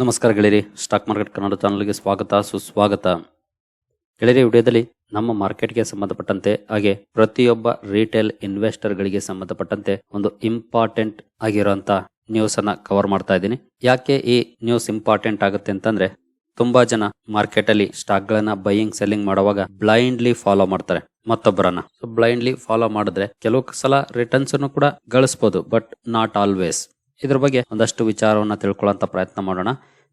ನಮಸ್ಕಾರ ಗೆಳೆಯರಿ, stock market Kannada ಚಾನಲ್ಗೆ ಸ್ವಾಗತ, ಸುಸ್ವಾಗತ. ಗೆಳೆಯರಿ ವಿಡಿಯೋದಲ್ಲಿ ನಮ್ಮ ಮಾರ್ಕೆಟ್ಗೆ ಸಂಬಂಧಪಟ್ಟಂತೆ ಹಾಗೆ ಪ್ರತಿಯೊಬ್ಬ ರಿಟೇಲ್ ಇನ್ವೆಸ್ಟರ್ಗಳಿಗೆ ಸಂಬಂಧಪಟ್ಟಂತೆ ಒಂದು ಇಂಪಾರ್ಟೆಂಟ್ ಆಗಿರುವಂತ ನ್ಯೂಸ್ ಅನ್ನ ಕವರ್ ಮಾಡ್ತಾ ಇದ್ದೀನಿ. ಯಾಕೆ ಈ ನ್ಯೂಸ್ ಇಂಪಾರ್ಟೆಂಟ್ ಆಗುತ್ತೆ ಅಂತಂದ್ರೆ, ತುಂಬಾ ಜನ ಮಾರ್ಕೆಟ್ ಅಲ್ಲಿ ಸ್ಟಾಕ್ ಗಳನ್ನ ಬೈಯಿಂಗ್ ಸೆಲ್ಲಿಂಗ್ ಮಾಡುವಾಗ ಬ್ಲೈಂಡ್ಲಿ ಫಾಲೋ ಮಾಡ್ತಾರೆ, ಮತ್ತೊಬ್ಬರನ್ನ. ಬ್ಲೈಂಡ್ಲಿ ಫಾಲೋ ಮಾಡಿದ್ರೆ ಕೆಲವು ಸಲ ರಿಟರ್ನ್ಸ್ ಅನ್ನು ಕೂಡ ಗಳಿಸಬಹುದು ಬಟ್ ನಾಟ್ ಆಲ್ವೇಸ್ ಇದ್ರ ಬಗ್ಗೆ ಒಂದಷ್ಟು ವಿಚಾರವನ್ನ ತಿಳ್ಕೊಳ್ಳೋಂತ ಪ್ರಯತ್ನ ಮಾಡೋಣ.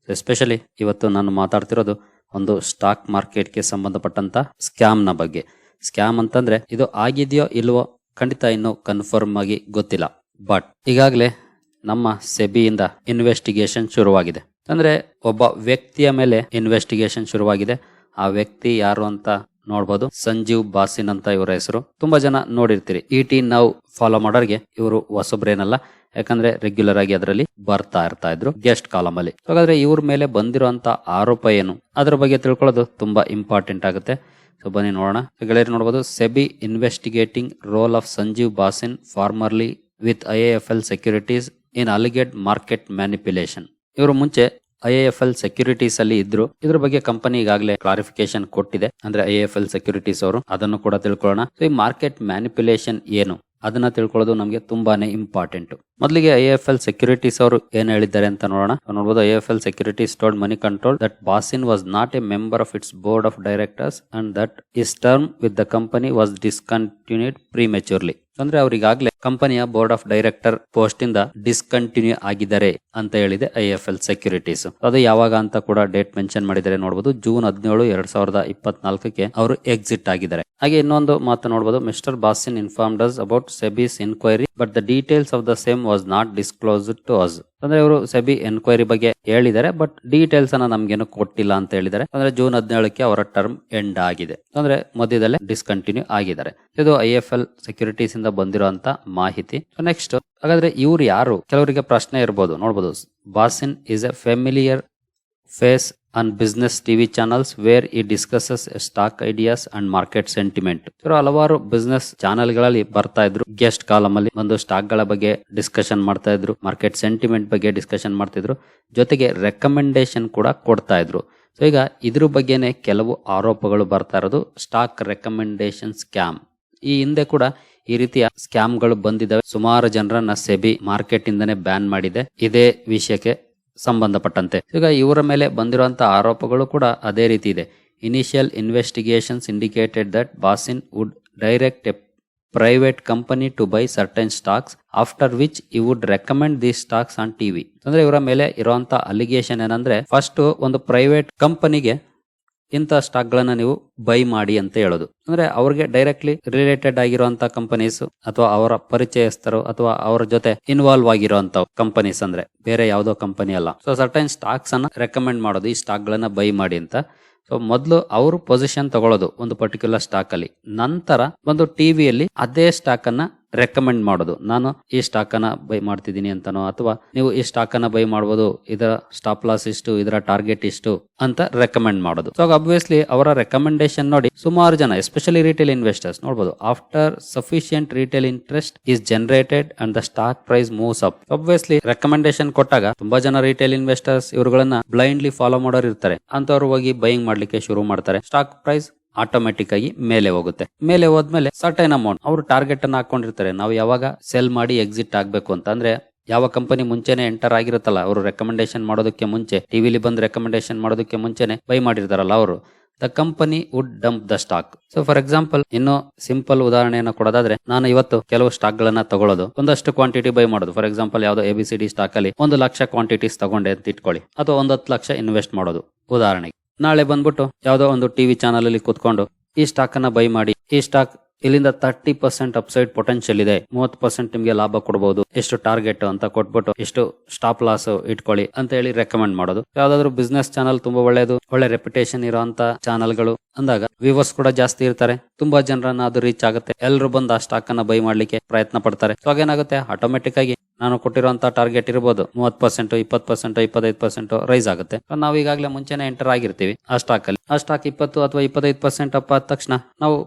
ಎಸ್ಪೆಷಲಿ ಇವತ್ತು ನಾನು ಮಾತಾಡ್ತಿರೋದು ಒಂದು ಸ್ಟಾಕ್ ಮಾರ್ಕೆಟ್ಗೆ ಸಂಬಂಧಪಟ್ಟಂತ ಸ್ಕ್ಯಾಮ್ನ ಬಗ್ಗೆ. ಸ್ಕ್ಯಾಮ್ ಅಂತಂದ್ರೆ ಇದು ಆಗಿದೆಯೋ ಇಲ್ವೋ ಖಂಡಿತ ಇನ್ನು ಕನ್ಫರ್ಮ್ ಆಗಿ ಗೊತ್ತಿಲ್ಲ. ಬಟ್ ಈಗಾಗಲೇ ನಮ್ಮ ಸೆಬಿಯಿಂದ ಇನ್ವೆಸ್ಟಿಗೇಷನ್ ಶುರುವಾಗಿದೆ. ಅಂದ್ರೆ ಒಬ್ಬ ವ್ಯಕ್ತಿಯ ಮೇಲೆ ಇನ್ವೆಸ್ಟಿಗೇಷನ್ ಶುರುವಾಗಿದೆ. ಆ ವ್ಯಕ್ತಿ ಯಾರು ಅಂತ ನೋಡ್ಬೋದು. ಸಂಜೀವ್ ಬಾಸಿನ್ ಅಂತ ಇವರ ಹೆಸರು. ತುಂಬಾ ಜನ ನೋಡಿರ್ತೀರಿ. ಇ ಟಿ ನಾವು ಫಾಲೋ ಮಾಡೋರಿಗೆ ಇವರು ಹೊಸಬ್ರೇನಲ್ಲ. ಯಾಕಂದ್ರೆ ರೆಗ್ಯುಲರ್ ಆಗಿ ಅದರಲ್ಲಿ ಬರ್ತಾ ಇರ್ತಾ ಇದ್ರು ಗೆಸ್ಟ್ ಕಾಲಮ್ ಅಲ್ಲಿ. ಹಾಗಾದ್ರೆ ಇವ್ರ ಮೇಲೆ ಬಂದಿರುವಂತ ಆರೋಪ ಏನು? ಅದ್ರ ಬಗ್ಗೆ ತಿಳ್ಕೊಳ್ಳೋದು ತುಂಬಾ ಇಂಪಾರ್ಟೆಂಟ್ ಆಗುತ್ತೆ. ಸೊ ಬನ್ನಿ ನೋಡೋಣ. ಗೆಳೆಯರು ನೋಡಬಹುದು SEBI investigating role of Sanjiv Bhasin formerly with I F L securities in alleged market manipulation ಇವರು ಮುಂಚೆ ಐ ಎಫ್ ಎಲ್ ಸೆಕ್ಯೂರಿಟೀಸ್ ಅಲ್ಲಿ ಇದ್ರು. ಇದ್ರ ಬಗ್ಗೆ ಕಂಪನಿ ಈಗಾಗಲೇ ಕ್ಲಾರಿಫಿಕೇಶನ್ ಕೊಟ್ಟಿದೆ. ಅಂದ್ರೆ ಐ ಎಫ್ ಎಲ್ ಸೆಕ್ಯೂರಿಟೀಸ್ ಅವರು. ಅದನ್ನು ಕೂಡ ತಿಳ್ಕೊಳ್ಳೋಣ. ಈ ಮಾರ್ಕೆಟ್ ಮ್ಯಾನಿಪ್ಯುಲೇಷನ್ ಏನು? ಅದನ್ನ ತಿಳ್ಕೊಳ್ಳೋದು ನಮಗೆ ತುಂಬಾನೇ ಇಂಪಾರ್ಟೆಂಟ್ ಮೊದಲಿಗೆ ಐ ಎಫ್ ಎಲ್ ಸೆಕ್ಯೂರಿಟೀಸ್ ಅವರು ಏನ್ ಹೇಳಿದ್ದಾರೆ ಅಂತ ನೋಡೋಣ. ನೋಡಬಹುದು I F L securities told Moneycontrol that Bhasin was not a member of its board of directors and that is term with the company was discontinued prematurely ಅಂದ್ರೆ ಅವ್ರಿಗಾಗ್ಲೇ ಕಂಪನಿಯ board of director post ಇಂದ discontinue ಆಗಿದ್ದಾರೆ ಅಂತ ಹೇಳಿದೆ I F L securities. ಅದು ಯಾವಾಗ ಅಂತ ಕೂಡ ಡೇಟ್ ಮೆನ್ಷನ್ ಮಾಡಿದರೆ ನೋಡಬಹುದು ಜೂನ್ ಹದಿನೇಳು, ಎರಡ್ ಸಾವಿರದ ಇಪ್ಪತ್ನಾಲ್ಕಕ್ಕೆ ಅವರು ಎಕ್ಸಿಟ್ ಆಗಿದ್ದಾರೆ. ಹಾಗೆ ಇನ್ನೊಂದು ಮಾತು ನೋಡಬಹುದು mister Bhasin informed us about SEBI's inquiry but the details of the same was not disclose to us ಅಂದ್ರೆ ಇವರು ಸೆಬಿ ಎನ್ಕ್ವೈರಿ ಬಗ್ಗೆ ಹೇಳಿದ್ದಾರೆ, ಬಟ್ ಡೀಟೇಲ್ಸ್ ಅನ್ನ ನಮ್ಗೇನು ಕೊಟ್ಟಿಲ್ಲ ಅಂತ ಹೇಳಿದ್ದಾರೆ. ಅಂದ್ರೆ ಜೂನ್ ಹದಿನೇಳಕ್ಕೆ ಅವರ ಟರ್ಮ್ ಎಂಡ್ ಆಗಿದೆ. ಅಂದ್ರೆ ಮಧ್ಯದಲ್ಲೇ ಡಿಸ್ಕಂಟಿನ್ಯೂ ಆಗಿದ್ದಾರೆ. ಇದು ಐ ಎಫ್ ಎಲ್ ಸೆಕ್ಯೂರಿಟೀಸ್ ಇಂದ ಬಂದಿರುವಂತ ಮಾಹಿತಿ. ನೆಕ್ಸ್ಟ್ ಹಾಗಾದ್ರೆ ಇವ್ರು ಯಾರು? ಕೆಲವರಿಗೆ ಪ್ರಶ್ನೆ ಇರಬಹುದು ನೋಡಬಹುದು Bhasin is a familiar face on business TV channels where he discusses stock ideas and market sentiment ಇವರು ಹಲವಾರು ಬಿಸ್ನೆಸ್ ಚಾನೆಲ್ಗಳಲ್ಲಿ ಬರ್ತಾ ಇದ್ರು. ಗೆಸ್ಟ್ ಕಾಲಮ್ ಅಲ್ಲಿ ಒಂದು ಸ್ಟಾಕ್ಗಳ ಬಗ್ಗೆ ಡಿಸ್ಕಷನ್ ಮಾಡ್ತಾ ಇದ್ರು. ಮಾರ್ಕೆಟ್ ಸೆಂಟಿಮೆಂಟ್ ಬಗ್ಗೆ ಡಿಸ್ಕಷನ್ ಮಾಡ್ತಿದ್ರು ಜೊತೆಗೆ ರೆಕಮೆಂಡೇಶನ್ ಕೂಡ ಕೊಡ್ತಾ ಇದ್ರು. ಸೊ ಈಗ ಇದ್ರ ಬಗ್ಗೆನೆ ಕೆಲವು ಆರೋಪಗಳು ಬರ್ತಾ ಇರೋದು. ಸ್ಟಾಕ್ ರೆಕಮೆಂಡೇಶನ್ ಸ್ಕ್ಯಾಮ್ ಈ ಹಿಂದೆ ಕೂಡ ಈ ರೀತಿಯ ಸ್ಕ್ಯಾಮ್ಗಳು ಬಂದಿದ್ದಾವೆ. ಸುಮಾರು ಜನರನ್ನ ಸೆಬಿ ಮಾರ್ಕೆಟ್ ಇಂದನೇ ಬ್ಯಾನ್ ಮಾಡಿದೆ. ಇದೇ ವಿಷಯಕ್ಕೆ ಸಂಬಂಧಪಟ್ಟಂತೆ. ಈಗ ಇವರ ಮೇಲೆ ಬಂದಿರುವಂತಹ ಆರೋಪಗಳು ಕೂಡ ಅದೇ ರೀತಿ ಇದೆ. Initial investigations indicated that Bhasin would direct a private company to buy certain stocks after which he would recommend these stocks on TV ಅಂದ್ರೆ ಇವರ ಮೇಲೆ ಇರುವಂತಹ ಅಲಿಗೇಷನ್ ಏನಂದ್ರೆ ಫಸ್ಟ್ ಒಂದು ಪ್ರೈವೇಟ್ ಕಂಪನಿಗೆ ಇಂಥ ಸ್ಟಾಕ್ಗಳನ್ನ ನೀವು ಬೈ ಮಾಡಿ ಅಂತ ಹೇಳೋದು. ಅಂದ್ರೆ ಅವ್ರಿಗೆ ಡೈರೆಕ್ಟ್ಲಿ ರಿಲೇಟೆಡ್ ಆಗಿರುವಂತ ಕಂಪನೀಸ್ ಅಥವಾ ಅವರ ಪರಿಚಯಸ್ಥರು ಅಥವಾ ಅವರ ಜೊತೆ ಇನ್ವಾಲ್ವ್ ಆಗಿರುವಂತ ಕಂಪನೀಸ್ ಅಂದ್ರೆ ಬೇರೆ ಯಾವುದೋ ಕಂಪನಿ ಅಲ್ಲ. ಸೊ ಸರ್ಟೈನ್ ಸ್ಟಾಕ್ಸ್ ಅನ್ನ ರೆಕಮೆಂಡ್ ಮಾಡೋದು, ಈ ಸ್ಟಾಕ್ ಗಳನ್ನ ಬೈ ಮಾಡಿ ಅಂತ. ಸೊ ಮೊದಲು ಅವರು ಪೊಸಿಷನ್ ತಗೊಳ್ಳೋದು ಒಂದು ಪರ್ಟಿಕ್ಯುಲರ್ ಸ್ಟಾಕ್ ಅಲ್ಲಿ. ನಂತರ ಒಂದು ಟಿವಿಯಲ್ಲಿ ಅದೇ ಸ್ಟಾಕ್ ಅನ್ನ ರೆಕಮೆಂಡ್ ಮಾಡೋದು. ನಾನು ಈ ಸ್ಟಾಕ್ ಅನ್ನ ಬೈ ಮಾಡ್ತಿದ್ದೀನಿ ಅಂತನೋ, ಅಥವಾ ನೀವು ಈ ಸ್ಟಾಕ್ ಅನ್ನ ಬೈ ಮಾಡಬಹುದು ಇದರ ಸ್ಟಾಪ್ ಲಾಸ್ ಇಷ್ಟು, ಇದರ ಟಾರ್ಗೆಟ್ ಇಷ್ಟು ಅಂತ ರೆಕಮೆಂಡ್ ಮಾಡೋದು. ಸೊ ಅಬ್ವಿಯಸ್ಲಿ ಅವರ ರೆಕಮೆಂಡೇಶನ್ ನೋಡಿ ಸುಮಾರು ಜನ ಎಸ್ಪೆಷಲಿ ರಿಟೇಲ್ ಇನ್ವೆಸ್ಟರ್ಸ್ ನೋಡಬಹುದು after sufficient retail interest is generated and the stock price moves up obviously recommendation ಕೊಟ್ಟಾಗ ತುಂಬಾ ಜನ ರಿಟೇಲ್ ಇನ್ವೆಸ್ಟರ್ಸ್ ಇವರುಗಳನ್ನ ಬ್ಲೈಂಡ್ಲಿ ಫಾಲೋ ಮಾಡೋರು ಇರ್ತಾರೆ ಅಂತವ್ರು ಹೋಗಿ ಬೈಯಿಂಗ್ ಮಾಡ್ಲಿಕ್ಕೆ ಶುರು ಮಾಡ್ತಾರೆ. ಸ್ಟಾಕ್ ಪ್ರೈಸ್ ಆಟೋಮೆಟಿಕ್ ಆಗಿ ಮೇಲೆ ಹೋಗುತ್ತೆ. ಮೇಲೆ ಹೋದ್ಮೇಲೆ ಸರ್ಟೈನ್ ಅಮೌಂಟ್ ಅವರು ಟಾರ್ಗೆಟ್ ಅನ್ನ ಹಾಕೊಂಡಿರ್ತಾರೆ. ನಾವು ಯಾವಾಗ ಸೆಲ್ ಮಾಡಿ ಎಕ್ಸಿಟ್ ಆಗ್ಬೇಕು ಅಂತ ಅಂದ್ರೆ ಯಾವ ಕಂಪನಿ ಮುಂಚೆನೆ ಎಂಟರ್ ಆಗಿರುತ್ತಲ್ಲ, ಅವರು ರೆಕಮೆಂಡೇಶನ್ ಮಾಡೋದಕ್ಕೆ ಮುಂಚೆ ಟಿವಿಲಿ ಬಂದು ರೆಕಮೆಂಡೇಶನ್ ಮಾಡೋದಕ್ಕೆ ಮುಂಚೆನೆ ಬೈ ಮಾಡಿರ್ತಾರಲ್ಲ ಅವರು. The company would dump the stock so for example ಇನ್ನು ಸಿಂಪಲ್ ಉದಾಹರಣೆಯನ್ನು ಕೊಡೋದಾದ್ರೆ, ನಾನು ಇವತ್ತು ಕೆಲವು ಸ್ಟಾಕ್ ಗಳನ್ನ ತಗೊಳ್ಳೋದು. ಒಂದಷ್ಟು ಕ್ವಾಂಟಿಟಿ ಬೈ ಮಾಡೋದು. ಫಾರ್ ಎಕ್ಸಾಂಪಲ್ ಯಾವ್ದೋ A B C D stock ಅಲ್ಲಿ ಒಂದು ಲಕ್ಷ ಕ್ವಾಂಟಿಟೀಸ್ ತಗೊಂಡೆ ಅಂತ ಇಟ್ಕೊಳ್ಳಿ. ಅಥವಾ ಒಂದ್ ಲಕ್ಷ ಇನ್ವೆಸ್ಟ್ ಮಾಡೋದು. ಉದಾಹರಣೆಗೆ. ನಾಳೆ ಬಂದ್ಬಿಟ್ಟು ಯಾವ್ದೋ ಒಂದು ಟಿವಿ ಚಾನಲ್ ಅಲ್ಲಿ ಕೂತ್ಕೊಂಡು, ಈ ಸ್ಟಾಕ್ ಅನ್ನ ಬೈ ಮಾಡಿ, ಈ ಸ್ಟಾಕ್ ಇಲ್ಲಿಂದ ತರ್ಟಿ ಪರ್ಸೆಂಟ್ ಅಪ್ಸೈಡ್ ಪೊಟೆನ್ಶಿಯಲ್ ಇದೆ, ಮೂವತ್ತು ಪರ್ಸೆಂಟ್ ನಿಮ್ಗೆ ಲಾಭ ಕೊಡಬಹುದು ಎಷ್ಟು ಟಾರ್ಗೆಟ್ ಅಂತ ಕೊಟ್ಬಿಟ್ಟು, ಎಷ್ಟು ಸ್ಟಾಪ್ ಲಾಸ್ ಇಟ್ಕೊಳ್ಳಿ ಅಂತ ಹೇಳಿ ರೆಕಮೆಂಡ್ ಮಾಡೋದು. ಯಾವ್ದಾದ್ರು ಬಿಸ್ನೆಸ್ ಚಾನಲ್ ತುಂಬಾ ಒಳ್ಳೇದು, ಒಳ್ಳೆ ರೆಪ್ಯುಟೇಷನ್ ಇರುವಂತ ಚಾನಲ್ಗಳು ಅಂದಾಗ ವ್ಯೂವರ್ಸ್ ಕೂಡ ಜಾಸ್ತಿ ಇರ್ತಾರೆ. ತುಂಬಾ ಜನರನ್ನ ಅದು ರೀಚ್ ಆಗುತ್ತೆ. ಎಲ್ಲರೂ ಬಂದು ಆ ಸ್ಟಾಕ್ ಅನ್ನ ಬೈ ಮಾಡ್ಲಿಕ್ಕೆ ಪ್ರಯತ್ನ ಪಡ್ತಾರೆ. ಸೊ ಏನಾಗುತ್ತೆ ಆಟೋಮೆಟಿಕ್ ಆಗಿ ನಾನು ಕೊಟ್ಟಿರುವಂತ ಟಾರ್ಗೆಟ್ ಇರಬಹುದು ಮೂವತ್ ಪರ್ಸೆಂಟ್ ಇಪ್ಪತ್ ಪರ್ಸೆಂಟ್ ಇಪ್ಪತ್ತೈದು ಪರ್ಸೆಂಟ್ ರೈಸ್ ಆಗುತ್ತೆ. ನಾವು ಈಗಾಗಲೇ ಮುಂಚೆನೆ ಎಂಟರ್ ಆಗಿರ್ತೀವಿ ಆ ಸ್ಟಾಕ್ ಅಲ್ಲಿ. ಆ ಸ್ಟಾಕ್ ಇಪ್ಪತ್ತು ಅಥವಾ ಇಪ್ಪತ್ತೈದು ಪರ್ಸೆಂಟ್ ಅಪ್ಪ ಆದ ತಕ್ಷಣ ನಾವು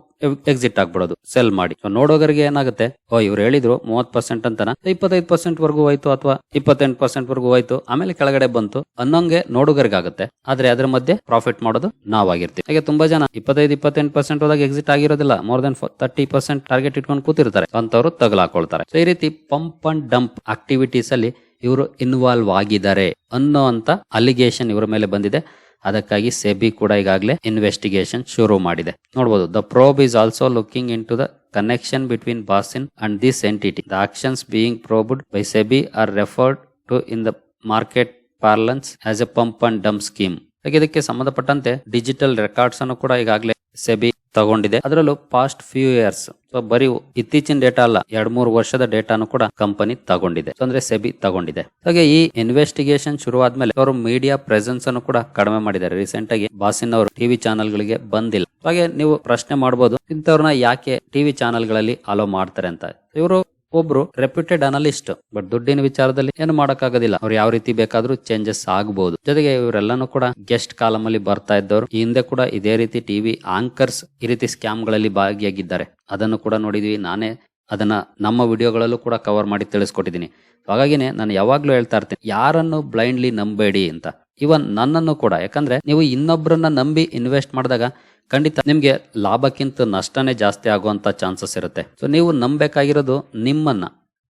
ಎಕ್ಸಿಟ್ ಆಗ್ಬಿಡೋದು ಸೆಲ್ ಮಾಡಿ. ನೋಡೋಗರಿಗೆ ಏನಾಗುತ್ತೆ? ಓ, ಇವ್ರು ಹೇಳಿದ್ರು ಮೂವತ್ ಪರ್ಸೆಂಟ್ ಅಂತನ. ಇಪ್ಪತ್ತೈದು ಪರ್ಸೆಂಟ್ ವರ್ಗೂ ಹೋಯ್ತು ಅಥವಾ ಇಪ್ಪತ್ತೆಂಟು ಪರ್ಸೆಂಟ್ ವರ್ಗೂ ಹೋಯ್ತು, ಆಮೇಲೆ ಕೆಳಗಡೆ ಬಂತು ಅನ್ನೋಂಗೆ ನೋಡುಗರಿಗಾಗುತ್ತೆ. ಆದ್ರೆ ಅದ್ರ ಮಧ್ಯೆ ಪ್ರಾಫಿಟ್ ಮಾಡೋದು ನಾವಾಗಿರ್ತೀವಿ. ಹಾಗೆ ತುಂಬಾ ಜನ ಇಪ್ಪತ್ತೈದು, ಇಪ್ಪತ್ತೆಂಟು ಪರ್ಸೆಂಟ್ ಒಳಗೆ ಎಕ್ಸಿಟ್ ಆಗಿರೋದಿಲ್ಲ. More than thirty percent target ಇಟ್ಕೊಂಡು ಕೂತಿರ್ತಾರೆ. ಅಂತವ್ರು ತಗಲಾಕೊಳ್ತಾರೆ. ಸೊ ಈ ರೀತಿ ಪಂಪ್ ಅಂಡ್ ಡಂಪ್ ಆಕ್ಟಿವಿಟೀಸ್ ಅಲ್ಲಿ ಇವರು ಇನ್ವಾಲ್ವ್ ಆಗಿದ್ದಾರೆ ಅನ್ನೋ ಅಂತ ಅಲಿಗೇಷನ್ ಇವರ ಮೇಲೆ ಬಂದಿದೆ. ಅದಕ್ಕಾಗಿ ಸೆಬಿ ಕೂಡ ಈಗಾಗಲೇ ಇನ್ವೆಸ್ಟಿಗೇಷನ್ ಶುರು ಮಾಡಿದೆ. ನೋಡಬಹುದು the probe is also looking into the connection between Bhasin and this entity the actions being probed by SEBI are referred to in the market parlance as a pump and dump scheme ಹಾಗೆ ಇದಕ್ಕೆ ಸಂಬಂಧಪಟ್ಟಂತೆ digital records ಅನ್ನು ಕೂಡ ಈಗಾಗಲೇ SEBI ತಗೊಂಡಿದೆ. ಅದರಲ್ಲೂ past few years so ಬರೀ ಇತ್ತೀಚಿನ ಡೇಟಾ ಅಲ್ಲ ಎರಡ್ ಮೂರು ವರ್ಷದ ಡೇಟಾನು ಕೂಡ ಕಂಪನಿ ತಗೊಂಡಿದೆ. ಅಂದ್ರೆ ಸೆಬಿ ತಗೊಂಡಿದೆ. ಹಾಗೆ ಈ ಇನ್ವೆಸ್ಟಿಗೇಷನ್ ಶುರುವಾದ್ಮೇಲೆ ಅವರು ಮೀಡಿಯಾ ಪ್ರೆಸೆನ್ಸ್ ಅನ್ನು ಕೂಡ ಕಡಿಮೆ ಮಾಡಿದ್ದಾರೆ. ರೀಸೆಂಟ್ ಆಗಿ ಬಾಸಿನ್ ಅವರು ಟಿವಿ ಚಾನೆಲ್ ಗಳಿಗೆ ಬಂದಿಲ್ಲ. ಹಾಗೆ ನೀವು ಪ್ರಶ್ನೆ ಮಾಡಬಹುದು ಇಂಥವ್ರನ್ನ ಯಾಕೆ ಟಿವಿ ಚಾನೆಲ್ಗಳಲ್ಲಿ ಅಲೋ ಮಾಡ್ತಾರೆ ಅಂತ. ಇವರು ಒಬ್ರು ರೆಪ್ಯೂಟೆಡ್ ಅನಲಿಸ್ಟ್ ಬಟ್ ದುಡ್ಡಿನ ವಿಚಾರದಲ್ಲಿ ಏನು ಮಾಡಕ್ಕಾಗೋದಿಲ್ಲ. ಅವ್ರು ಯಾವ ರೀತಿ ಬೇಕಾದ್ರೂ ಚೇಂಜಸ್ ಆಗಬಹುದು ಜೊತೆಗೆ ಇವರೆಲ್ಲಾನು ಕೂಡ ಗೆಸ್ಟ್ ಕಾಲಮ್ ಅಲ್ಲಿ ಬರ್ತಾ ಇದ್ದವರು. ಈ ಹಿಂದೆ ಕೂಡ ಇದೇ ರೀತಿ ಟಿವಿ ಆಂಕರ್ಸ್ ಈ ರೀತಿ ಸ್ಕ್ಯಾಮ್ಗಳಲ್ಲಿ ಭಾಗಿಯಾಗಿದ್ದಾರೆ. ಅದನ್ನು ಕೂಡ ನೋಡಿದ್ವಿ. ನಾನೇ ಅದನ್ನ ನಮ್ಮ ವಿಡಿಯೋಗಳಲ್ಲೂ ಕೂಡ ಕವರ್ ಮಾಡಿ ತಿಳಿಸ್ಕೊಟ್ಟಿದ್ದೀನಿ. ಹಾಗಾಗಿನೇ ನಾನು ಯಾವಾಗಲೂ ಹೇಳ್ತಾ ಇರ್ತೀನಿ, ಯಾರನ್ನು ಬ್ಲೈಂಡ್ಲಿ ನಂಬೇಡಿ ಅಂತ. ಇವನ್ ನನ್ನನ್ನು ಕೂಡ. ಯಾಕಂದ್ರೆ ನೀವು ಇನ್ನೊಬ್ಬರನ್ನ ನಂಬಿ ಇನ್ವೆಸ್ಟ್ ಮಾಡಿದಾಗ ಖಂಡಿತ ನಿಮಗೆ ಲಾಭಕ್ಕಿಂತ ನಷ್ಟನೇ ಜಾಸ್ತಿ ಆಗುವಂತ ಚಾನ್ಸಸ್ ಇರುತ್ತೆ. ಸೊ ನೀವು ನಂಬೇಕಾಗಿರೋದು ನಿಮ್ಮನ್ನ.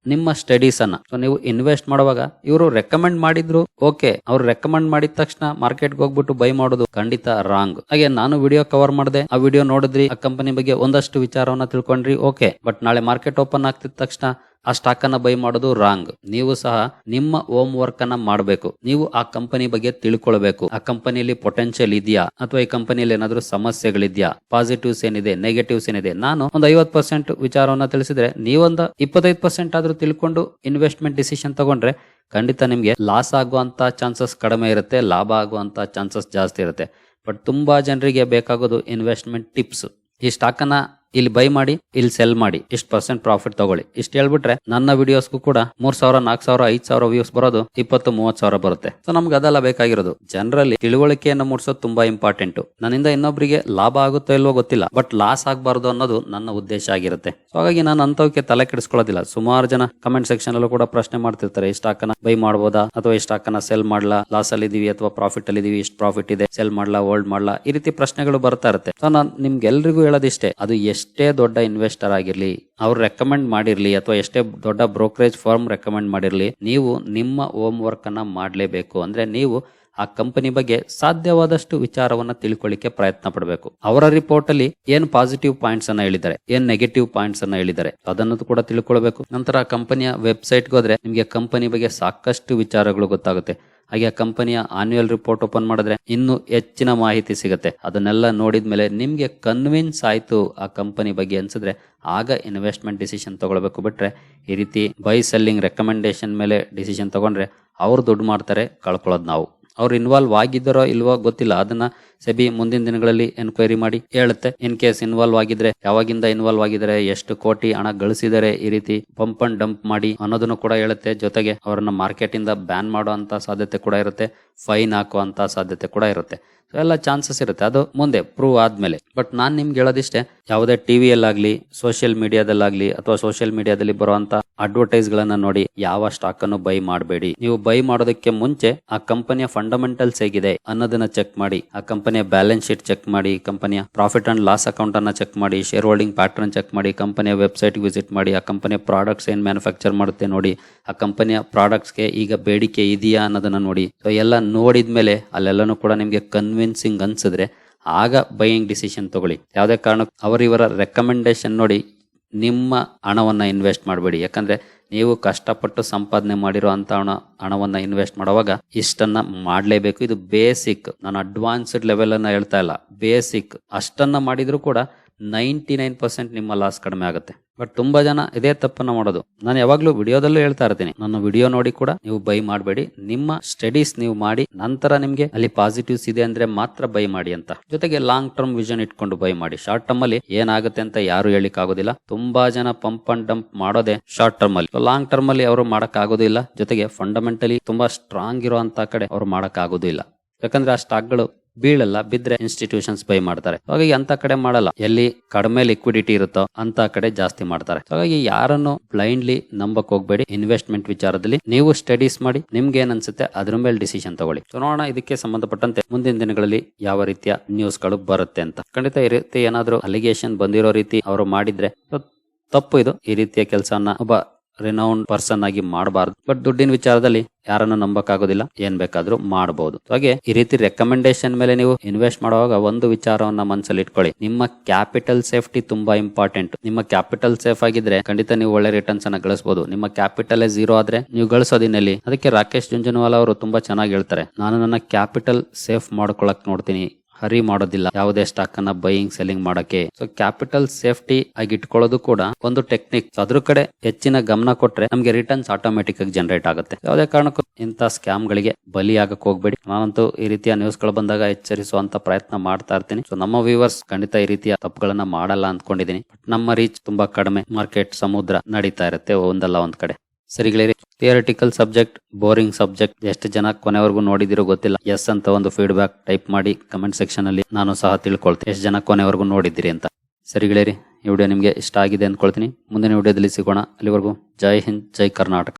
ನಿಮ್ಮ ಸ್ಟಡೀಸ್ ಅನ್ನ. ಸೊ ನೀವು ಇನ್ವೆಸ್ಟ್ ಮಾಡುವಾಗ ಇವರು ರೆಕಮೆಂಡ್ ಮಾಡಿದ್ರು ಓಕೆ ಅವ್ರು ರೆಕಮೆಂಡ್ ಮಾಡಿದ ತಕ್ಷಣ ಮಾರ್ಕೆಟ್ ಹೋಗ್ಬಿಟ್ಟು ಬೈ ಮಾಡೋದು ಖಂಡಿತ ರಾಂಗ್ ಹಾಗೆ ನಾನು ವಿಡಿಯೋ ಕವರ್ ಮಾಡಿದೆ, ಆ ವಿಡಿಯೋ ನೋಡಿದ್ರಿ, ಆ ಕಂಪನಿ ಬಗ್ಗೆ ಒಂದಷ್ಟು ವಿಚಾರವನ್ನ ತಿಳ್ಕೊಂಡ್ರಿ ಓಕೆ ಬಟ್ ನಾಳೆ ಮಾರ್ಕೆಟ್ ಓಪನ್ ಆಗ್ತಿದ ತಕ್ಷಣ ಆ ಸ್ಟಾಕ್ ಅನ್ನ ಬೈ ಮಾಡೋದು ರಾಂಗ್. ನೀವು ಸಹ ನಿಮ್ಮ ಹೋಮ್ ವರ್ಕ್ ಅನ್ನ ಮಾಡಬೇಕು. ನೀವು ಆ ಕಂಪನಿ ಬಗ್ಗೆ ತಿಳ್ಕೊಳ್ಬೇಕು. ಆ ಕಂಪನಿಯಲ್ಲಿ ಪೊಟೆನ್ಷಿಯಲ್ ಇದೆಯಾ? ಅಥವಾ ಈ ಕಂಪನಿಯಲ್ಲಿ ಏನಾದ್ರೂ ಸಮಸ್ಯೆಗಳಿದ್ಯಾ? ಪಾಸಿಟಿವ್ಸ್ ಏನಿದೆ? ನೆಗೆಟಿವ್ಸ್ ಏನಿದೆ? ನಾನು ಒಂದು ಐವತ್ ಪರ್ಸೆಂಟ್ ವಿಚಾರವನ್ನ ತಿಳಿಸಿದ್ರೆ, ನೀವೊಂದು ಇಪ್ಪತ್ತೈದು ಪರ್ಸೆಂಟ್ ಆದ್ರೂ ತಿಳ್ಕೊಂಡು ಇನ್ವೆಸ್ಟ್ಮೆಂಟ್ ಡಿಸಿಷನ್ ತಗೊಂಡ್ರೆ, ಖಂಡಿತ ನಿಮಗೆ ಲಾಸ್ ಆಗುವಂತ ಚಾನ್ಸಸ್ ಕಡಿಮೆ ಇರುತ್ತೆ, ಲಾಭ ಆಗುವಂತ ಚಾನ್ಸಸ್ ಜಾಸ್ತಿ ಇರುತ್ತೆ. ಬಟ್ ತುಂಬಾ ಜನರಿಗೆ ಬೇಕಾಗೋದು ಇನ್ವೆಸ್ಟ್ಮೆಂಟ್ ಟಿಪ್ಸ್ ಈ ಸ್ಟಾಕ್ ಅನ್ನ ಇಲ್ಲಿ ಬೈ ಮಾಡಿ, ಇಲ್ಲಿ ಸೆಲ್ ಮಾಡಿ, ಇಷ್ಟು ಪರ್ಸೆಂಟ್ ಪ್ರಾಫಿಟ್ ತಗೊಳ್ಳಿ. ಇಷ್ಟು ಹೇಳ್ಬಿಟ್ರೆ ನನ್ನ ವಿಡಿಯೋಸ್ಗೂ ಕೂಡ ಮೂರ್ ಸಾವಿರ, ನಾಲ್ಕು ಸಾವಿರ, ಐದ್ ಸಾವಿರ ವ್ಯೂಸ್ ಬರೋದು ಇಪ್ಪತ್ತು ಮೂವತ್ ಸಾವಿರ ಬರುತ್ತೆ. ಸೊ ನಮ್ಗೆ ಅದೆಲ್ಲ ಬೇಕಾಗಿರೋದು. ಜನರಲ್ಲಿ ತಿಳುವಳಿಕೆಯನ್ನು ಮೂಡಿಸೋದು ತುಂಬಾ ಇಂಪಾರ್ಟೆಂಟ್ ನನ್ನಿಂದ ಇನ್ನೊಬ್ಬರಿಗೆ ಲಾಭ ಆಗುತ್ತೋ ಇಲ್ವೋ ಗೊತ್ತಿಲ್ಲ ಬಟ್ ಲಾಸ್ ಆಗಬಾರ್ದು ಅನ್ನೋದು ನನ್ನ ಉದ್ದೇಶ ಆಗಿರುತ್ತೆ. ಸೊ ಹಾಗಾಗಿ ನಾನು ಅಂತವಕ್ಕೆ ತಲೆ ಕೆಡಿಸ್ಕೊಳ್ಳೋದಿಲ್ಲ. ಸುಮಾರು ಜನ ಕಮೆಂಟ್ ಸೆಕ್ಷನ್ ಅಲ್ಲೂ ಕೂಡ ಪ್ರಶ್ನೆ ಮಾಡ್ತಿರ್ತಾರೆ ಈ ಹಾಕನ? ಬೈ ಮಾಡಬಹುದಾ ಅಥವಾ ಈ ಹಾಕನ? ಸೆಲ್ ಮಾಡ್ಲಾ? ಲಾಸ್ ಅಲ್ಲಿ ಇದೀವಿ ಅಥವಾ ಪ್ರಾಫಿಟ್ ಅಲ್ಲಿ ಇದೀವಿ ಇಷ್ಟು ಪ್ರಾಫಿಟ್ ಇದೆ? ಸೆಲ್ ಮಾಡ್ಲಾ? ಹೋಲ್ಡ್ ಮಾಡ್ಲಾ? ಈ ರೀತಿ ಪ್ರಶ್ನೆಗಳು ಬರ್ತಾ ಇರುತ್ತೆ. ಸೊ ನಾನು ನಿಮ್ಗೆಲ್ರಿಗೂ ಹೇಳೋದಿಷ್ಟೇ, ಅದು ಎಷ್ಟೇ ದೊಡ್ಡ ಇನ್ವೆಸ್ಟರ್ ಆಗಿರಲಿ, ಅವ್ರು ರೆಕಮೆಂಡ್ ಮಾಡಿರಲಿ ಅಥವಾ ಎಷ್ಟೇ ದೊಡ್ಡ ಬ್ರೋಕರೇಜ್ ಫರ್ಮ್ ರೆಕಮೆಂಡ್ ಮಾಡಿರಲಿ, ನೀವು ನಿಮ್ಮ ಹೋಮ್ ವರ್ಕ್ ಅನ್ನ ಮಾಡಲೇಬೇಕು. ಅಂದ್ರೆ ನೀವು ಆ ಕಂಪನಿ ಬಗ್ಗೆ ಸಾಧ್ಯವಾದಷ್ಟು ವಿಚಾರವನ್ನ ತಿಳ್ಕೊಳ್ಳಿಕ್ಕೆ ಪ್ರಯತ್ನ ಪಡಬೇಕು. ಅವರ ರಿಪೋರ್ಟ್ ಅಲ್ಲಿ ಏನ್ ಪಾಸಿಟಿವ್ ಪಾಯಿಂಟ್ಸ್ ಅನ್ನ ಹೇಳಿದ್ದಾರೆ, ಏನ್ ನೆಗೆಟಿವ್ ಪಾಯಿಂಟ್ಸ್ ಅನ್ನ ಹೇಳಿದ್ದಾರೆ ಅದನ್ನು ಕೂಡ ತಿಳ್ಕೊಳ್ಬೇಕು. ನಂತರ ಆ ಕಂಪನಿಯ ವೆಬ್ಸೈಟ್ಗೆ ಹೋದ್ರೆ ನಿಮಗೆ ಕಂಪನಿ ಬಗ್ಗೆ ಸಾಕಷ್ಟು ವಿಚಾರಗಳು ಗೊತ್ತಾಗುತ್ತೆ. ಹಾಗೆ ಆ ಕಂಪನಿಯ ಆನ್ಯುವಲ್ ರಿಪೋರ್ಟ್ ಓಪನ್ ಮಾಡಿದ್ರೆ ಇನ್ನು ಹೆಚ್ಚಿನ ಮಾಹಿತಿ ಸಿಗುತ್ತೆ. ಅದನ್ನೆಲ್ಲ ನೋಡಿದ ಮೇಲೆ ನಿಮ್ಗೆ ಕನ್ವಿನ್ಸ್ ಆಯ್ತು ಆ ಕಂಪನಿ ಬಗ್ಗೆ ಅನ್ಸಿದ್ರೆ ಆಗ ಇನ್ವೆಸ್ಟ್ಮೆಂಟ್ ಡಿಸಿಷನ್ ತಗೊಳ್ಬೇಕು. ಬಿಟ್ರೆ ಈ ರೀತಿ ಬೈ ಸೆಲ್ಲಿಂಗ್ ರೆಕಮೆಂಡೇಶನ್ ಮೇಲೆ ಡಿಸಿಷನ್ ತಗೊಂಡ್ರೆ ಅವ್ರು ದುಡ್ಡು ಮಾಡ್ತಾರೆ, ಕಳ್ಕೊಳ್ಳೋದು ನಾವು. ಅವ್ರು ಇನ್ವಾಲ್ವ್ ಆಗಿದ್ದಾರೋ ಇಲ್ವೋ ಗೊತ್ತಿಲ್ಲ. ಅದನ್ನ ಸೆಬಿ ಮುಂದಿನ ದಿನಗಳಲ್ಲಿ ಎನ್ಕ್ವೈರಿ ಮಾಡಿ ಹೇಳುತ್ತೆ. ಇನ್ ಕೇಸ್ ಇನ್ವಾಲ್ವ್ ಆಗಿದ್ರೆ, ಯಾವಾಗಿಂದ ಇನ್ವಾಲ್ವ್ ಆಗಿದ್ರೆ, ಎಷ್ಟು ಕೋಟಿ ಹಣ ಗಳಿಸಿದರೆ ಈ ರೀತಿ ಪಂಪ್ ಅಂಡ್ ಡಂಪ್ ಮಾಡಿ ಅನ್ನೋದನ್ನು ಕೂಡ ಹೇಳುತ್ತೆ. ಜೊತೆಗೆ ಅವರನ್ನ ಮಾರ್ಕೆಟ್ ಇಂದ ಬ್ಯಾನ್ ಮಾಡುವಂತ ಸಾಧ್ಯತೆ ಕೂಡ ಇರುತ್ತೆ. ಫೈನ್ ಹಾಕುವಂತ ಸಾಧ್ಯತೆ ಕೂಡ ಇರುತ್ತೆ. ಎಲ್ಲ ಚಾನ್ಸಸ್ ಇರುತ್ತೆ. ಅದು ಮುಂದೆ ಪ್ರೂವ್ ಆದ್ಮೇಲೆ. ಬಟ್ ನಾನ್ ನಿಮ್ಗೆ ಹೇಳೋದಿಷ್ಟೇ, ಯಾವುದೇ ಟಿವಿಯಲ್ಲಾಗ್ಲಿ ಸೋಷಿಯಲ್ ಮೀಡಿಯಾದಲ್ಲಾಗ್ಲಿ ಅಥವಾ ಸೋಷಿಯಲ್ ಮೀಡಿಯಾದಲ್ಲಿ ಬರುವಂತ ಅಡ್ವರ್ಟೈಸ್ ಗಳನ್ನ ನೋಡಿ ಯಾವ ಸ್ಟಾಕ್ ಅನ್ನು ಬೈ ಮಾಡಬೇಡಿ. ನೀವು ಬೈ ಮಾಡೋದಕ್ಕೆ ಮುಂಚೆ ಆ ಕಂಪನಿಯ ಫಂಡಮೆಂಟಲ್ಸ್ ಹೇಗಿದೆ ಅನ್ನೋದನ್ನ ಚೆಕ್ ಮಾಡಿ. ಆ ಕಂಪನಿಯ ಬ್ಯಾಲೆನ್ಸ್ ಶೀಟ್ ಚೆಕ್ ಮಾಡಿ, ಕಂಪನಿಯ ಪ್ರಾಫಿಟ್ ಅಂಡ್ ಲಾಸ್ ಅಕೌಂಟ್ ಅನ್ನ ಚೆಕ್ ಮಾಡಿ ಶೇರ್ ಹೋಲ್ಡಿಂಗ್ ಪ್ಯಾಟರ್ನ್ ಚೆಕ್ ಮಾಡಿ, ಕಂಪನಿಯ ವೆಬ್ಸೈಟ್ ವಿಸಿಟ್ ಮಾಡಿ, ಆ ಕಂಪನಿಯ ಪ್ರಾಡಕ್ಟ್ಸ್ ಏನ್ ಮ್ಯಾನುಫ್ಯಾಕ್ಚರ್ ಮಾಡುತ್ತೆ ನೋಡಿ, ಆ ಕಂಪನಿಯ ಪ್ರಾಡಕ್ಟ್ಸ್ಗೆ ಈಗ ಬೇಡಿಕೆ ಇದೆಯಾ ಅನ್ನೋದನ್ನ ನೋಡಿ. ಸೊ ಎಲ್ಲ ನೋಡಿದ ಮೇಲೆ ಅಲ್ಲೆಲ್ಲನೂ ಕೂಡ ನಿಮಗೆ ಕನ್ವಿನ್ಸಿಂಗ್ ಅನ್ಸಿದ್ರೆ ಆಗ ಬೈಯಿಂಗ್ ಡಿಸಿಷನ್ ತಗೊಳ್ಳಿ. ಯಾವುದೇ ಕಾರಣಕ್ಕೆ ಅವರಿವರ ರೆಕಮೆಂಡೇಶನ್ ನೋಡಿ ನಿಮ್ಮ ಹಣವನ್ನು ಇನ್ವೆಸ್ಟ್ ಮಾಡಬೇಡಿ. ಯಾಕಂದ್ರೆ ನೀವು ಕಷ್ಟಪಟ್ಟು ಸಂಪಾದನೆ ಮಾಡಿರೋ ಅಂತ ಹಣ, ಹಣವನ್ನ ಇನ್ವೆಸ್ಟ್ ಮಾಡುವಾಗ ಇಷ್ಟನ್ನ ಮಾಡಲೇಬೇಕು. ಇದು ಬೇಸಿಕ್ ನಾನು ಅಡ್ವಾನ್ಸ್ಡ್ ಲೆವೆಲ್ ಅನ್ನ ಹೇಳ್ತಾ ಇಲ್ಲ. ಬೇಸಿಕ್ ಅಷ್ಟನ್ನ ಮಾಡಿದ್ರು ಕೂಡ ನೈಂಟಿ ನೈನ್ ಪರ್ಸೆಂಟ್ ನಿಮ್ಮ ಲಾಸ್ ಕಡಿಮೆ ಆಗುತ್ತೆ. ಬಟ್ ತುಂಬಾ ಜನ ಇದೇ ತಪ್ಪನ್ನ ಮಾಡೋದು. ನಾನು ಯಾವಾಗ್ಲೂ ವಿಡಿಯೋದಲ್ಲೂ ಹೇಳ್ತಾ ಇರ್ತೀನಿ. ನನ್ನ ವಿಡಿಯೋ ನೋಡಿ ಕೂಡ ನೀವು ಬೈ ಮಾಡಬೇಡಿ. ನಿಮ್ಮ ಸ್ಟಡೀಸ್ ನೀವು ಮಾಡಿ, ನಂತರ ನಿಮ್ಗೆ ಅಲ್ಲಿ ಪಾಸಿಟಿವ್ಸ್ ಇದೆ ಅಂದ್ರೆ ಮಾತ್ರ ಬೈ ಮಾಡಿ ಅಂತ. ಜೊತೆಗೆ ಲಾಂಗ್ ಟರ್ಮ್ ವಿಷನ್ ಇಟ್ಕೊಂಡು ಬೈ ಮಾಡಿ. ಶಾರ್ಟ್ ಟರ್ಮ್ ಅಲ್ಲಿ ಏನಾಗುತ್ತೆ ಅಂತ ಯಾರು ಹೇಳಿಕ್ ಆಗೋದಿಲ್ಲ ತುಂಬಾ ಜನ ಪಂಪ್ ಅಂಡ್ ಡಂಪ್ ಮಾಡೋದೇ ಶಾರ್ಟ್ ಟರ್ಮ್ ಅಲ್ಲಿ. ಲಾಂಗ್ ಟರ್ಮ್ ಅಲ್ಲಿ ಅವರು ಮಾಡಕ್ ಆಗೋದಿಲ್ಲ ಜೊತೆಗೆ ಫಂಡಮೆಂಟಲಿ ತುಂಬಾ ಸ್ಟ್ರಾಂಗ್ ಇರುವಂತ ಕಡೆ ಅವ್ರು ಮಾಡಕ್ ಆಗೋದಿಲ್ಲ ಯಾಕಂದ್ರೆ ಆ ಸ್ಟಾಕ್ಗಳು ಬೀಳಲ್ಲ, ಬಿದ್ರೆ ಇನ್ಸ್ಟಿಟ್ಯೂಷನ್ಸ್ ಬೈ ಮಾಡ್ತಾರೆ. ಹಾಗಾಗಿ ಅಂತ ಕಡೆ ಮಾಡಲ್ಲ. ಎಲ್ಲಿ ಕಡಿಮೆ ಲಿಕ್ವಿಡಿಟಿ ಇರುತ್ತೋ ಅಂತ ಕಡೆ ಜಾಸ್ತಿ ಮಾಡ್ತಾರೆ. ಹಾಗಾಗಿ ಯಾರನ್ನು ಬ್ಲೈಂಡ್ಲಿ ನಂಬಕ್ ಹೋಗ್ಬೇಡಿ. ಇನ್ವೆಸ್ಟ್ಮೆಂಟ್ ವಿಚಾರದಲ್ಲಿ ನೀವು ಸ್ಟಡೀಸ್ ಮಾಡಿ, ನಿಮ್ಗೆ ಏನ್ ಅನ್ಸುತ್ತೆ ಅದ್ರ ಮೇಲೆ ಡಿಸಿಷನ್ ತಗೊಳ್ಳಿ. ನೋಡೋಣ ಇದಕ್ಕೆ ಸಂಬಂಧಪಟ್ಟಂತೆ ಮುಂದಿನ ದಿನಗಳಲ್ಲಿ ಯಾವ ರೀತಿಯ ನ್ಯೂಸ್ಗಳು ಬರುತ್ತೆ ಅಂತ. ಖಂಡಿತ ಈ ರೀತಿ ಏನಾದ್ರು ಅಲಿಗೇಷನ್ ಬಂದಿರೋ ರೀತಿ ಅವರು ಮಾಡಿದ್ರೆ ತಪ್ಪು ಇದು. ಈ ರೀತಿಯ ಕೆಲಸನ ಒಬ್ಬ ರಿನೌಂಡ್ ಪರ್ಸನ್ ಆಗಿ ಮಾಡಬಾರ್ದು. ಬಟ್ ದುಡ್ಡಿನ ವಿಚಾರದಲ್ಲಿ ಯಾರನ್ನು ನಂಬಕ್ಕಾಗೋದಿಲ್ಲ. ಏನ್ ಬೇಕಾದ್ರೂ ಮಾಡಬಹುದು ಹಾಗೆ ಈ ರೀತಿ ರೆಕಮೆಂಡೇಶನ್ ಮೇಲೆ ನೀವು ಇನ್ವೆಸ್ಟ್ ಮಾಡುವಾಗ ಒಂದು ವಿಚಾರವನ್ನ ಮನಸ್ಸಲ್ಲಿ ಇಟ್ಕೊಳ್ಳಿ. ನಿಮ್ಮ ಕ್ಯಾಪಿಟಲ್ ಸೇಫ್ಟಿ ತುಂಬಾ ಇಂಪಾರ್ಟೆಂಟ್ ನಿಮ್ಮ ಕ್ಯಾಪಿಟಲ್ ಸೇಫ್ ಆಗಿದ್ರೆ ಖಂಡಿತ ನೀವು ಒಳ್ಳೆ ರಿಟರ್ನ್ಸ್ ಅನ್ನ ಗಳಿಸಬಹುದು ನಿಮ್ಮ ಕ್ಯಾಪಿಟಲ್ ಝೀರೋ ಆದ್ರೆ ನೀವು ಗಳಿಸೋದಿನಲ್ಲಿ ಅದಕ್ಕೆ ರಾಕೇಶ್ ಜುಂಜುನವಾಲ ಅವರು ತುಂಬಾ ಚೆನ್ನಾಗಿ ಹೇಳ್ತಾರೆ. ನಾನು ನನ್ನ ಕ್ಯಾಪಿಟಲ್ ಸೇಫ್ ಮಾಡ್ಕೊಳಕ್ ನೋಡ್ತೀನಿ. ಹರಿ ಮಾಡೋದಿಲ್ಲ. ಯಾವುದೇ ಸ್ಟಾಕ್ ಅನ್ನ ಬೈಯಿಂಗ್ ಸೆಲ್ಲಿಂಗ್ ಮಾಡಕ್ಕೆ. ಸೊ ಕ್ಯಾಪಿಟಲ್ ಸೇಫ್ಟಿ ಆಗಿ ಇಟ್ಕೊಳ್ಳೋದು ಕೂಡ ಒಂದು ಟೆಕ್ನಿಕ್ ಅದ್ರ ಕಡೆ ಹೆಚ್ಚಿನ ಗಮನ ಕೊಟ್ರೆ ನಮಗೆ ರಿಟರ್ನ್ಸ್ ಆಟೋಮೆಟಿಕ್ ಆಗಿ ಜನರೇಟ್ ಆಗುತ್ತೆ. ಯಾವುದೇ ಕಾರಣಕ್ಕೂ ಇಂಥ ಸ್ಕ್ಯಾಮ್ ಗಳಿಗೆ ಬಲಿಯಾಗಕ್ ಹೋಗ್ಬೇಡಿ. ನಾನಂತೂ ಈ ರೀತಿಯ ನ್ಯೂಸ್ಗಳು ಬಂದಾಗ ಎಚ್ಚರಿಸುವಂತ ಪ್ರಯತ್ನ ಮಾಡ್ತಾ ಇರ್ತೀನಿ. ಸೊ ನಮ್ಮ ವ್ಯೂವರ್ಸ್ ಖಂಡಿತ ಈ ರೀತಿಯ ತಪ್ಪುಗಳನ್ನ ಮಾಡಲ್ಲ ಅಂದ್ಕೊಂಡಿದ್ದೀನಿ. ಬಟ್ ನಮ್ಮ ರೀಚ್ ತುಂಬಾ ಕಡಿಮೆ. ಮಾರ್ಕೆಟ್ ಸಮುದ್ರ ನಡೀತಾ ಇರುತ್ತೆ ಒಂದಲ್ಲ ಒಂದ್ ಕಡೆ. ಸರಿಗಳಿರಿ ಥಿಯರಿಟಿಕಲ್ ಸಬ್ಜೆಕ್ಟ್ ಬೋರಿಂಗ್ ಸಬ್ಜೆಕ್ಟ್ ಎಷ್ಟು ಜನ ಕೊನೆವರೆಗೂ ನೋಡಿದಿರೋ ಗೊತ್ತಿಲ್ಲ. ಎಸ್ ಅಂತ ಒಂದು ಫೀಡ್ಬ್ಯಾಕ್ ಟೈಪ್ ಮಾಡಿ ಕಮೆಂಟ್ ಸೆಕ್ಷನ್ ಅಲ್ಲಿ ನಾನು ಸಹ ತಿಳ್ಕೊಳ್ತೀನಿ ಎಷ್ಟು ಜನ ಕೊನೆವರೆಗೂ ನೋಡಿದ್ದೀರಿ ಅಂತ. ಸರಿಗಳಿರಿ ಈ ವಿಡಿಯೋ ನಿಮಗೆ ಇಷ್ಟ ಆಗಿದೆ ಅಂದ್ಕೊಳ್ತೀನಿ. ಮುಂದಿನ ವಿಡಿಯೋದಲ್ಲಿ ಸಿಗೋಣ. ಅಲ್ಲಿವರೆಗೂ ಜೈ ಹಿಂದ್, ಜೈ ಕರ್ನಾಟಕ.